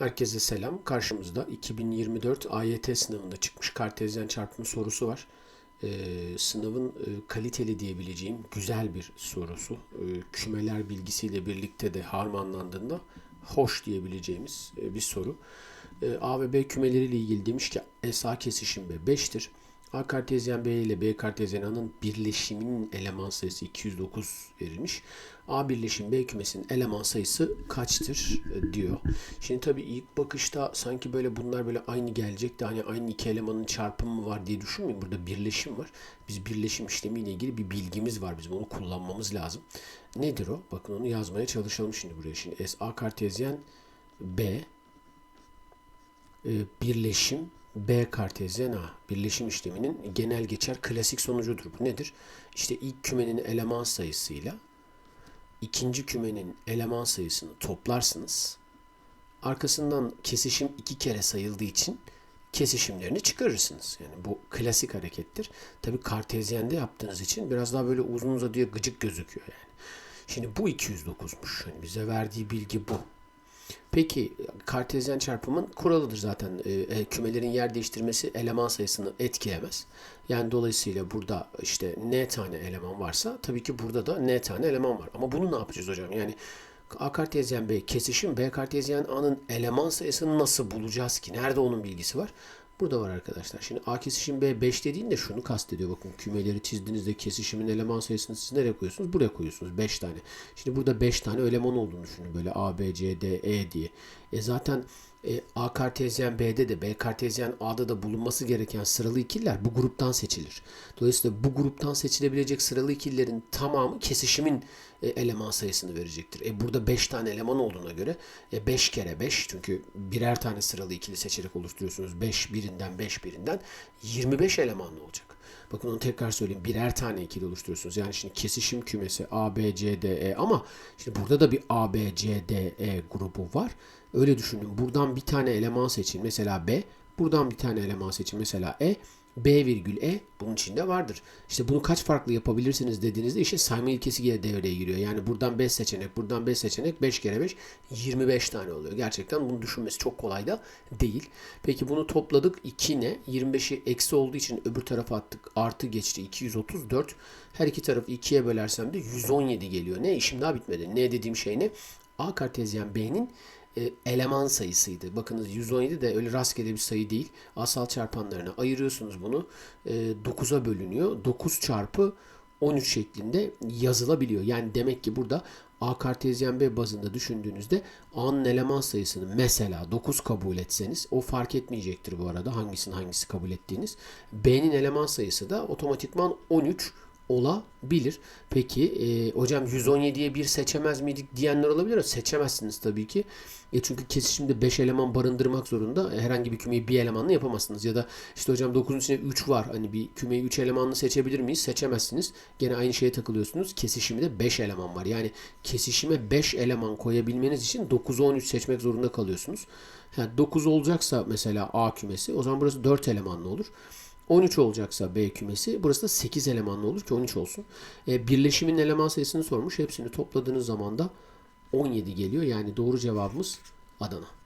Herkese selam. Karşımızda 2024 AYT sınavında çıkmış kartezyen çarpımı sorusu var. Ee, sınavın e, kaliteli diyebileceğim güzel bir sorusu. Ee, kümeler bilgisiyle birlikte de harmanlandığında hoş diyebileceğimiz e, bir soru. Ee, A ve B kümeleriyle ilgili demiş ki SA kesişim B 5'tir. A kartezyen B ile B kartezyen A'nın birleşiminin eleman sayısı 209 verilmiş. A birleşim B kümesinin eleman sayısı kaçtır e, diyor. Şimdi tabii ilk bakışta sanki böyle bunlar böyle aynı gelecek de hani aynı iki elemanın çarpımı mı var diye düşünmeyin. Burada birleşim var. Biz birleşim işlemiyle ilgili bir bilgimiz var. Bizim onu kullanmamız lazım. Nedir o? Bakın onu yazmaya çalışalım şimdi buraya. Şimdi SA kartezyen B e, birleşim B kartezyen A birleşim işleminin genel geçer klasik sonucudur. Bu nedir? İşte ilk kümenin eleman sayısıyla ikinci kümenin eleman sayısını toplarsınız. Arkasından kesişim iki kere sayıldığı için kesişimlerini çıkarırsınız. Yani bu klasik harekettir. Tabi kartezyende yaptığınız için biraz daha böyle uzun uzadıya gıcık gözüküyor yani. Şimdi bu 209'muş. Yani bize verdiği bilgi bu. Peki kartezyen çarpımın kuralıdır zaten. E, e, kümelerin yer değiştirmesi eleman sayısını etkilemez. Yani dolayısıyla burada işte n tane eleman varsa tabii ki burada da n tane eleman var. Ama bunu ne yapacağız hocam? Yani A kartezyen B kesişim B kartezyen A'nın eleman sayısını nasıl bulacağız ki? Nerede onun bilgisi var? Burada var arkadaşlar. Şimdi A kesişim B 5 dediğinde şunu kastediyor. Bakın kümeleri çizdiğinizde kesişimin eleman sayısını siz nereye koyuyorsunuz? Buraya koyuyorsunuz. 5 tane. Şimdi burada 5 tane eleman olduğunu düşünün. Böyle A, B, C, D, E diye. E zaten e, A kartezyen B'de de B kartezyen A'da da bulunması gereken sıralı ikililer bu gruptan seçilir. Dolayısıyla bu gruptan seçilebilecek sıralı ikililerin tamamı kesişimin e, eleman sayısını verecektir. E burada 5 tane eleman olduğuna göre 5 e, kere 5 çünkü birer tane sıralı ikili seçerek oluşturuyorsunuz. 5 birinden 5 birinden 25 elemanlı olacak. Bakın onu tekrar söyleyeyim. Birer tane ikili oluşturuyorsunuz. Yani şimdi kesişim kümesi A, B, C, D, E ama şimdi burada da bir A, B, C, D, E grubu var. Öyle düşünün. Buradan bir tane eleman seçin. Mesela B. Buradan bir tane eleman seçin. Mesela E. B virgül E bunun içinde vardır. İşte bunu kaç farklı yapabilirsiniz dediğinizde işte sayma ilkesi devreye giriyor. Yani buradan 5 seçenek, buradan 5 seçenek 5 kere 5 25 tane oluyor. Gerçekten bunu düşünmesi çok kolay da değil. Peki bunu topladık. 2 ne? 25'i eksi olduğu için öbür tarafa attık. Artı geçti. 234. Her iki tarafı 2'ye bölersem de 117 geliyor. Ne? İşim daha bitmedi. Ne dediğim şey ne? A kartezyen B'nin e, eleman sayısıydı. Bakınız 117 de öyle rastgele bir sayı değil. Asal çarpanlarına ayırıyorsunuz bunu. E, 9'a bölünüyor. 9 çarpı 13 şeklinde yazılabiliyor. Yani demek ki burada A kartezyen B bazında düşündüğünüzde A'nın eleman sayısını mesela 9 kabul etseniz o fark etmeyecektir bu arada hangisini hangisi kabul ettiğiniz. B'nin eleman sayısı da otomatikman 13 olabilir. Peki e, hocam 117'ye bir seçemez miydik diyenler olabilir. Seçemezsiniz tabii ki. E çünkü kesişimde 5 eleman barındırmak zorunda. E, herhangi bir kümeyi bir elemanla yapamazsınız. Ya da işte hocam 9'un içinde 3 var. Hani bir kümeyi 3 elemanlı seçebilir miyiz? Seçemezsiniz. Gene aynı şeye takılıyorsunuz. Kesişimde 5 eleman var. Yani kesişime 5 eleman koyabilmeniz için 9'u 13 seçmek zorunda kalıyorsunuz. Yani 9 olacaksa mesela A kümesi o zaman burası 4 elemanlı olur. 13 olacaksa B kümesi. Burası da 8 elemanlı olur ki 13 olsun. E, birleşimin eleman sayısını sormuş. Hepsini topladığınız zaman da 17 geliyor. Yani doğru cevabımız Adana.